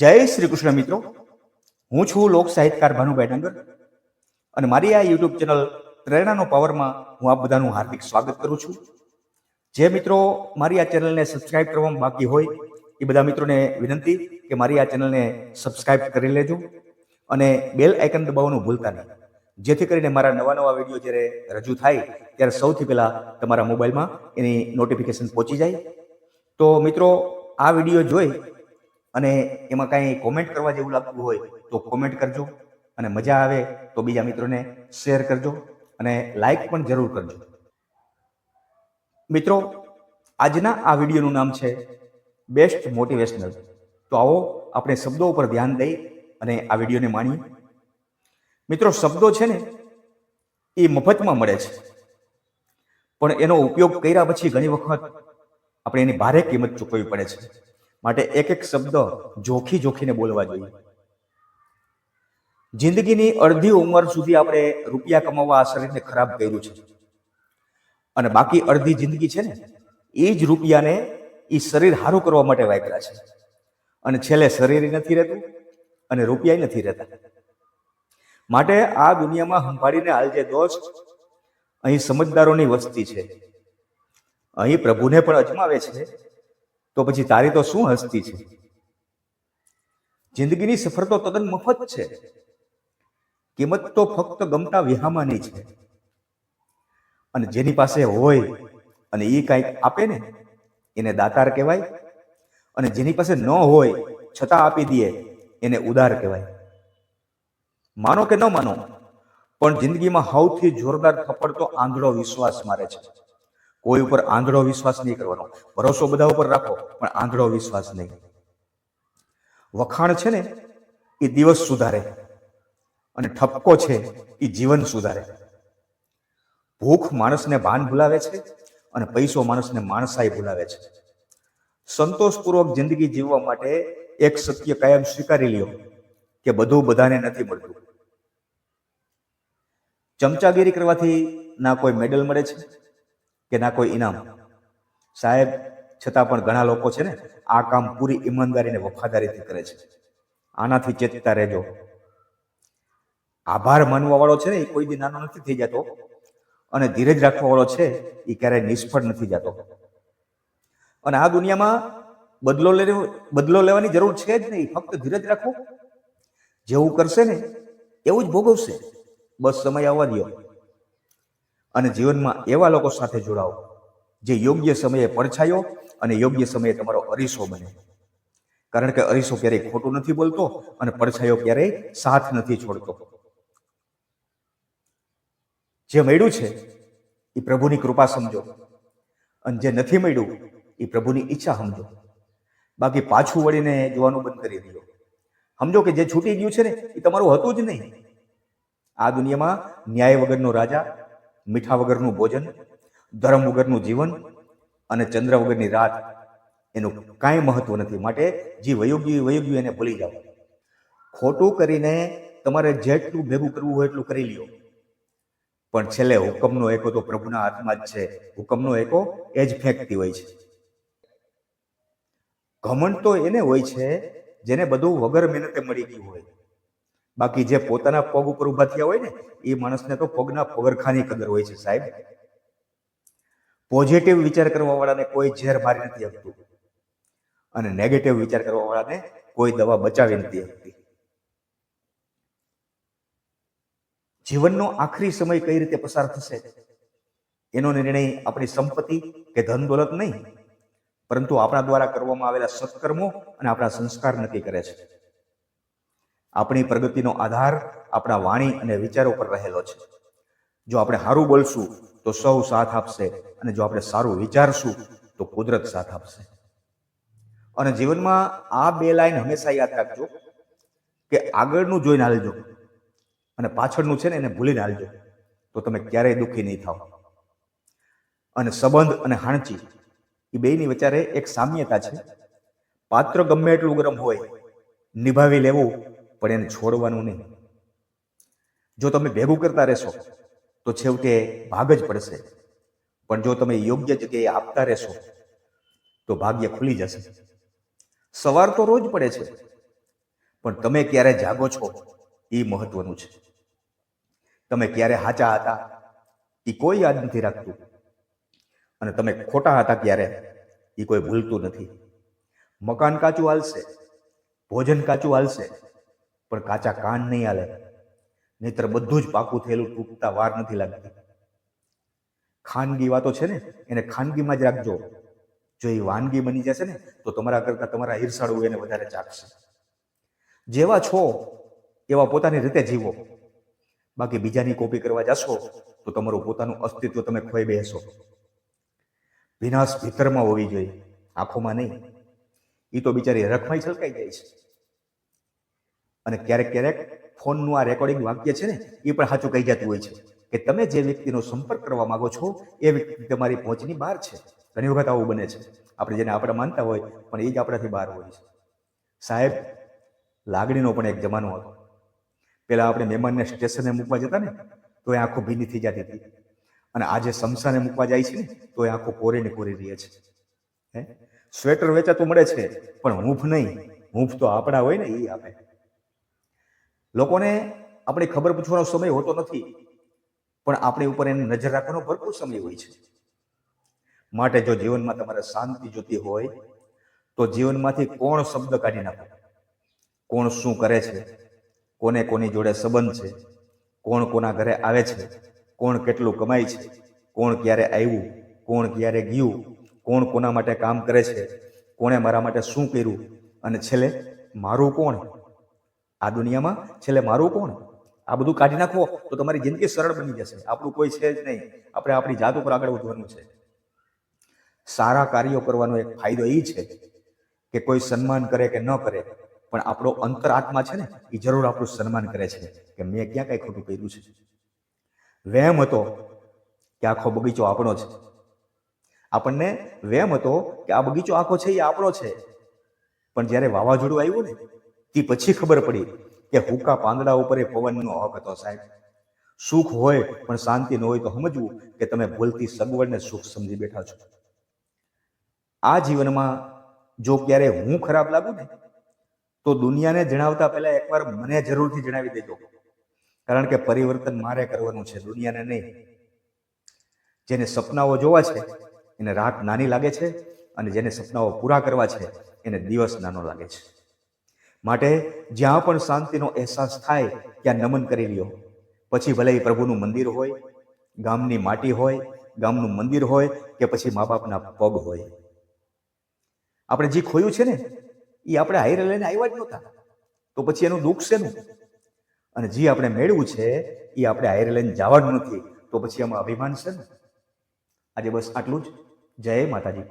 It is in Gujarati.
જય શ્રી કૃષ્ણ મિત્રો. હું છું લોક સાહિત્યકાર ભાનુભાઈ ડંગર અને મારી આ યુટ્યુબ ચેનલ પ્રેરણાનો પાવરમાં હું આપ બધાનું હાર્દિક સ્વાગત કરું છું. જે મિત્રો મારી આ ચેનલને સબસ્ક્રાઇબ કરવામાં બાકી હોય, એ બધા મિત્રોને વિનંતી કે મારી આ ચેનલને સબસ્ક્રાઇબ કરી લેજો અને બેલ આઇકન દબાવવાનું ભૂલતા નહીં. જેથી કરીને મારા નવા નવા વીડિયો જ્યારે રજૂ થાય, ત્યારે સૌથી પહેલાં તમારા મોબાઈલમાં એની નોટિફિકેશન પહોંચી જાય. તો મિત્રો, આ વીડિયો જોઈ અને એમાં કાંઈ કોમેન્ટ કરવા જેવું લાગતું હોય તો કોમેન્ટ કરજો અને મજા આવે તો બીજા મિત્રોને શેર કરજો અને લાઈક પણ જરૂર કરજો. મિત્રો, આજના આ વિડીયોનું નામ છે બેસ્ટ મોટિવેશનલ તો આવો આપણે શબ્દો ઉપર ધ્યાન દઈ અને આ વિડીયોને માણીએ. મિત્રો, શબ્દો છે ને, એ મફતમાં મળે છે. પણ એનો ઉપયોગ કર્યા પછી ઘણી વખત આપણે એની ભારે કિંમત ચૂકવવી પડે છે. માટે એક એક શબ્દ જોખી જોખીને બોલવા જોઈએ. જિંદગીની અડધી ઉંમર સુધી આપણે રૂપિયા કમાવવા આ શરીરને ખરાબ કર્યું છે. અને બાકી અડધી જિંદગી છે ને, એ જ રૂપિયાને એ શરીર સારું કરવા માટે વાપર્યા છે. અને છેલ્લે શરીર નથી રહેતું અને રૂપિયા નથી રહેતા. માટે આ દુનિયામાં સંભાળીને હાલજે દોસ્ત અહીં સમજદારોની વસ્તી છે, અહીં પ્રભુને પણ અજમાવે છે તો પછી તારી તો શું હસ્તી છે? જિંદગીની સફર તો તદ્દન મફત છે. કિંમત તો ફક્ત ગમતા વિહામાની છે. અને જેની પાસે હોય અને એ કાંઈક આપે ને, એને દાતાર કહેવાય. અને જેની પાસે ન હોય, છતાં આપી દે, એને ઉદાર કહેવાય. માનો કે ન માનો, પણ જિંદગીમાં સૌથી જોરદાર થપ્પડ તો આંધળો વિશ્વાસ મારે છે. કોઈ ઉપર આંધળો વિશ્વાસ નહીં કરવાનો. ભરોસો બધા ઉપર રાખો, પણ આંધળો વિશ્વાસ નહીં. વખાણ છે ને, એ દિવસ સુધારે. અને ઠપકો છે, એ જીવન સુધારે. ભૂખ માણસને ભાન ભૂલાવે છે અને પૈસો માણસને માણસાઈ ભૂલાવે છે. સંતોષપૂર્વક જિંદગી જીવવા માટે એક સત્ય કાયમ સ્વીકારી લ્યો, કે બધું બધાને નથી મળતું. ચમચાગીરી કરવાથી ના કોઈ મેડલ મળે છે? કે ના કોઈ ઇનામ. સાહેબ, છતાં પણ ઘણા લોકો છે ને, આ કામ પૂરી ઈમાનદારી અને વફાદારીથી કરે છે. આનાથી ચેતતા રહેજો. આભાર માનવા વાળો છે ને, એ કોઈ દી નાનો નથી થઈ જતો. અને ધીરજ રાખવા વાળો છે, એ ક્યારેય નિષ્ફળ નથી જતો. અને આ દુનિયામાં બદલો લેવો, બદલો લેવાની જરૂર છે જ નહીં, ફક્ત ધીરજ રાખો. જેવું કરશે ને, એવું જ ભોગવશે. બસ સમય આવવા દો અને જીવનમાં એવા લોકો સાથે જોડાઓ, જે યોગ્ય સમયે પડછાયો અને યોગ્ય સમયે તમારો અરીસો બને. કારણ કે અરીસો ક્યારેય ખોટું નથી બોલતો અને પડછાયો ક્યારેય સાથ નથી છોડતો. જે મળ્યું છે, એ પ્રભુની કૃપા સમજો. અને જે નથી મળ્યું, એ પ્રભુની ઈચ્છા સમજો. બાકી પાછું વળીને જોવાનું બંધ કરી દો. સમજો કે જે છૂટી ગયું છે ને, એ તમારું હતું જ નહીં. આ દુનિયામાં ન્યાય વગરનો રાજા મીઠા વગરનું ભોજન, ધર્મ વગરનું જીવન અને ચંદ્ર વગરની રાત એનું કાંઈ મહત્વ નથી. માટે જે વયોગ્ય વયોગ્ય એને ભૂલી જાઓ ખોટું કરીને તમારે જેટલું ભેગું કરવું હોય એટલું કરી લ્યો. પણ છેલ્લે હુકમનો એકો તો પ્રભુના હાથમાં જ છે. હુકમનો એકો એ જ ફેંકતી હોય છે. ઘમંડ તો એને હોય છે, જેને બધું વગર મહેનતે મળી ગયું હોય. બાકી જે પોતાના પગ ઉપર ઊભા થયા હોય ને, એ માણસને તો પગના પગરખાની કદર હોય છે સાહેબ. પોઝિટિવ વિચાર કરવા વાળાને કોઈ ઝેર મારી નથી આપતું. અને નેગેટિવ વિચાર કરવા વાળાને કોઈ દવા બચાવી નથી આપતી. જીવનનો આખરી સમય કઈ રીતે પસાર થશે? એનો નિર્ણય આપણી સંપત્તિ કે ધન દોલત નહીં. પરંતુ આપણા દ્વારા કરવામાં આવેલા સત્કર્મો અને આપણા સંસ્કાર નક્કી કરે છે. આપણી પ્રગતિનો આધાર આપણા વાણી અને વિચારો પર રહેલો છે. જો આપણે સારું બોલશું, તો સૌ સાથ આપશે અને જો આપણે સારું વિચારશું, તો કુદરત સાથ આપશે. અને જીવનમાં આ બે લાઈન હંમેશા યાદ રાખજો, કે આગળનું જોઈને હાલજો અને પાછળનું છે ને એને ભૂલીને હાલજો, તો તમે ક્યારેય દુઃખી નહીં થાવ. અને સંબંધ અને હાણચી, એ બેયની વિચારે એક સામ્યતા છે. પાત્ર ગમે એટલું ગરમ હોય, નિભાવી લેવું પણ એને છોડવાનું નહીં. જો તમે ભેગું કરતા રહેશો, તો છેવટે ભાગ જ પડશે. પણ જો તમે યોગ્ય જગ્યાએ આપતા રહેશો, તો ભાગ્ય ખુલી જશે. સવાર તો રોજ પડે છે, પણ તમે ક્યારે જાગો છો એ મહત્વનું છે. તમે ક્યારે હાચા હતા એ કોઈ યાદ નથી રાખતું. અને તમે ખોટા હતા ક્યારે એ કોઈ ભૂલતું નથી. મકાન કાચું હાલશે ભોજન કાચું હાલશે પણ કાચા કાન નહીં હાલે. નહીતર બધું જ પાકું થયેલું તૂટતા વાર નથી લાગતી. ખાનગી વાતો છે ને, એને ખાનગીમાં જ રાખજો. જો એ વાનગી બની જશે ને, તો તમારા કરતાં તમારા ઈર્ષાળુ એને વધારે ચાખશે. જેવા છો, એવા પોતાની રીતે જીવો. બાકી બીજાની કોપી કરવા જશો, તો તમારું પોતાનું અસ્તિત્વ તમે ખોઈ બેસો વિનાશ ભીતરમાં હોવી જોઈએ, આંખોમાં નહીં. એ તો બિચારી રખમાઈ છલકાઈ જાય છે. અને ક્યારેક ક્યારેક ફોનનું આ રેકોર્ડિંગ વાક્ય છે ને, એ પણ સાચું કહી જતું હોય છે કે તમે જે વ્યક્તિનો સંપર્ક કરવા માંગો છો, એ વ્યક્તિ તમારી પહોંચની બહાર છે. ઘણી વખત આવું બને છે. આપણે જેને આપણે માનતા હોય, પણ એ જ આપણાથી બહાર હોય છે. સાહેબ, લાગણીનો પણ એક જમાનો હતો. પહેલાં આપણે મહેમાનને સ્ટેશને મૂકવા જતા ને, તો એ આંખો ભીની થઈ જતી હતી. અને આજે સમસાને મૂકવા જાય છે ને, તો એ આંખો કોરીને કોરી રહે છે. હે? સ્વેટર વેચાતું મળે છે, પણ હૂંફ નહીં. હૂંફ તો આપણા હોય ને, એ આપે. લોકોને આપણી ખબર પૂછવાનો સમય હોતો નથી, પણ આપણી ઉપર એની નજર રાખવાનો ભરપૂર સમય હોય છે. માટે જો જીવનમાં તમારે શાંતિ જોતી હોય, તો જીવનમાંથી કોણ શબ્દ કાઢી નાખો? કોણ શું કરે છે? કોને કોની જોડે સંબંધ છે? કોણ કોના ઘરે આવે છે? કોણ કેટલું કમાય છે? કોણ ક્યારે આવ્યું? કોણ ક્યારે ગયું? કોણ કોના માટે કામ કરે છે? કોણે મારા માટે શું કર્યું? અને છેલ્લે, મારું કોણ? આ દુનિયામાં છેલ્લે મારું કોણ? આ બધું કાઢી નાખો તો તમારી જિંદગી સરળ બની જશે. આપણું કોઈ છે જ નહીં. આપણે આપણી જાત ઉપર આગળ વધવાનું છે. સારા કાર્યો કરવાનો એક ફાયદો એ છે કે કોઈ સન્માન કરે કે ન કરે, પણ આપણો અંતર આત્મા છે ને, એ જરૂર આપણું સન્માન કરે છે કે મેં ક્યાં કઈ ખોટું કર્યું છે. વહેમ હતો કે આખો બગીચો આપણો છે. આપણને વહેમ હતો કે આ બગીચો આખો છે એ આપણો છે. પણ જ્યારે વાવાઝોડું આવ્યું ને તે પછી ખબર પડી કે હુકા પાંદડા ઉપર એ પવનનો હક હતો સાહેબ. સુખ હોય પણ શાંતિ ન હોય તો સમજવું કે તમે ભૂલથી સગવડને સુખ સમજી બેઠા છો. આ જીવનમાં જો ક્યારે હું ખરાબ લાગુ ને, તો દુનિયાને જણાવતા પહેલા એકવાર મને જરૂરથી જણાવી દેજો. કારણ કે પરિવર્તન મારે કરવાનું છે, દુનિયાને નહીં. જેને સપનાઓ જોવા છે, એને રાત નાની લાગે છે અને જેને સપનાઓ પૂરા કરવા છે, એને દિવસ નાનો લાગે છે. માટે જ્યાં પણ શાંતિનો અહેસાસ થાય, ત્યાં નમન કરી લ્યો. પછી ભલે એ પ્રભુનું મંદિર હોય, ગામની માટી હોય, ગામનું મંદિર હોય કે પછી મા બાપના પગ હોય. આપણે જે ખોયું છે ને, એ આપણે હાઈર લઈને આવ્યા જ નહોતા. તો પછી એનું દુઃખ શેનું? અને જે આપણે મેળવ્યું છે, એ આપણે હાઈર લઈને જવાનું નથી. તો પછી એમાં અભિમાન છે ને આજે બસ આટલું જ. જય માતાજી.